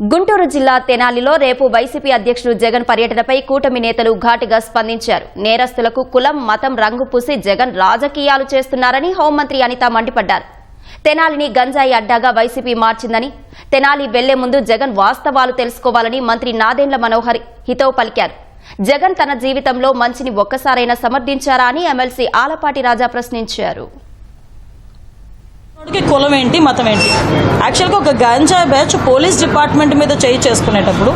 గుంటూరు జిల్లా తెనాలిలో రేపు వైసీపీ అధ్యక్షుడు జగన్ పర్యటనపై కూటమి నేతలు ఘాటుగా స్పందించారు. నేరస్తులకు కులం మతం రంగు పూసి జగన్ రాజకీయాలు చేస్తున్నారని హోంమంత్రి అనిత మండిపడ్డారు. తెనాలిని గంజాయి అడ్డాగా వైసీపీ మార్చిందని తెనాలి వెళ్ళే ముందు జగన్ వాస్తవాలు తెలుసుకోవాలని మంత్రి నాదెండ్ల మనోహర్ హితవు పలికారు. జగన్ తన జీవితంలో మంచిని ఒక్కసారైనా సమర్థించారా అని ఎమ్మెల్సీ ఆలపాటి రాజా ప్రశ్నించారు. కులం ఏంటి మతం ఏంటి? యాక్చువల్గా ఒక గంజా బ్యాచ్ పోలీస్ డిపార్ట్మెంట్ మీద చేయి చేసుకునేటప్పుడు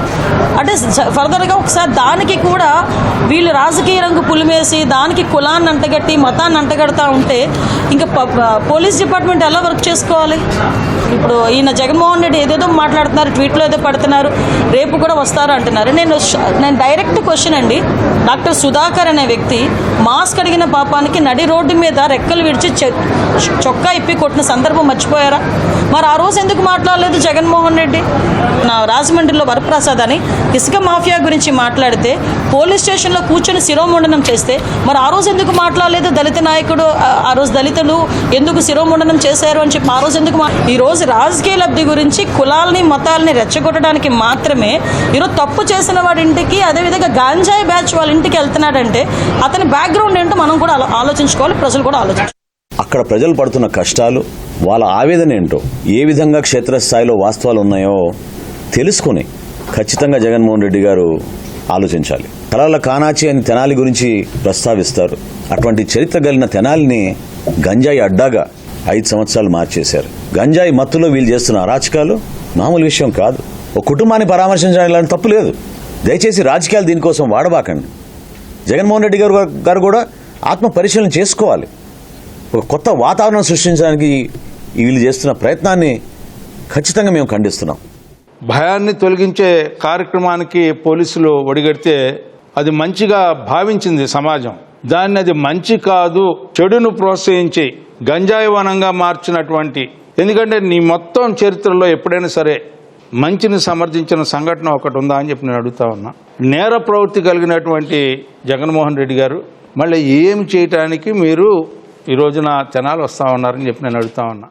అంటే ఫర్దర్గా ఒకసారి దానికి కూడా వీళ్ళు రాజకీయ రంగు పులిమేసి దానికి కులాన్ని అంటగట్టి మతాన్ని అంటగడతా ఉంటే ఇంకా పోలీస్ డిపార్ట్మెంట్ ఎలా వర్క్ చేసుకోవాలి? ఇప్పుడు ఈయన జగన్మోహన్ రెడ్డి ఏదేదో మాట్లాడుతున్నారు ట్వీట్లో ఏదో పడుతున్నారు రేపు కూడా వస్తారు అంటున్నారు. నేను నేను డైరెక్ట్ క్వశ్చన్ అండి డాక్టర్ సుధాకర్ అనే వ్యక్తి మాస్క్ అడిగిన పాపానికి నడి రోడ్డు మీద రెక్కలు విడిచి చొక్కా ఇప్పి కొట్టిన సందర్భం మర్చిపోయారా? మరి ఆ రోజు ఎందుకు మాట్లాడలేదు జగన్మోహన్ రెడ్డి? నా రాజమండ్రిలో వరప్రసాద్ అని ఇసుక మాఫియా గురించి మాట్లాడితే పోలీస్ స్టేషన్లో కూర్చొని శిరోముండనం చేస్తే మరి ఆ రోజు ఎందుకు మాట్లాడలేదు దళిత నాయకుడు? ఆ- రోజు దళితులు ఎందుకు శిరోముండనం చేశారు అని చెప్పి ఆ రోజు ఎందుకు మా- ఈ రోజు రాజకీయ లబ్ధి గురించి కులాలని మతాలని రెచ్చగొట్టడానికి మాత్రమే ఈరోజు తప్పు చేసిన వాడి ఇంటికి అదేవిధంగా గాంజాయి బ్యాచ్ వాళ్ళ ఇంటికి వెళ్తున్నాడంటే అతని బ్యాక్గ్రౌండ్ ఏంటో మనం కూడా ఆలో- ఆలోచించుకోవాలి ప్రజలు కూడా ఆలోచించుకోవాలి అక్కడ ప్రజలు పడుతున్న కష్టాలు వాళ్ళ ఆవేదన ఏంటో ఏ విధంగా క్షేత్రస్థాయిలో వాస్తవాలు ఉన్నాయో తెలుసుకుని ఖచ్చితంగా జగన్మోహన్ రెడ్డి గారు ఆలోచించాలి. కళల కానాచి అని తెనాలి గురించి ప్రస్తావిస్తారు. అటువంటి చరిత్ర కలిగిన తెనాలిని గంజాయి అడ్డాగా ఐదు సంవత్సరాలు మార్చేశారు. గంజాయి మత్తులో వీళ్ళు చేస్తున్న అరాచకాలు మామూలు విషయం కాదు. ఒక కుటుంబాన్ని పరామర్శించడం ఇలాంటి తప్పు లేదు. దయచేసి రాజకీయాలు దీనికోసం వాడబాకండి. జగన్మోహన్ రెడ్డి గారు గారు కూడా ఆత్మ పరిశీలన చేసుకోవాలి. ఒక కొత్త వాతావరణం సృష్టించడానికి వీళ్ళు చేస్తున్న ప్రయత్నాన్ని ఖచ్చితంగా మేము ఖండిస్తున్నాం. భయాన్ని తొలగించే కార్యక్రమానికి పోలీసులు ఒడిగడితే అది మంచిగా భావించింది సమాజం. దాన్ని అది మంచి కాదు చెడును ప్రోత్సహించి గంజాయి వనంగా మార్చినటువంటి. ఎందుకంటే నీ మొత్తం చరిత్రలో ఎప్పుడైనా సరే మంచిని సమర్థించిన సంఘటన ఒకటి ఉందా అని చెప్పి నేను అడుగుతా ఉన్నా. నేర ప్రవృత్తి కలిగినటువంటి జగన్మోహన్ రెడ్డి గారు మళ్ళీ ఏం చేయటానికి మీరు ఈ రోజున జనాలు వస్తూ ఉన్నారని చెప్పి నేను అడుగుతా ఉన్నా.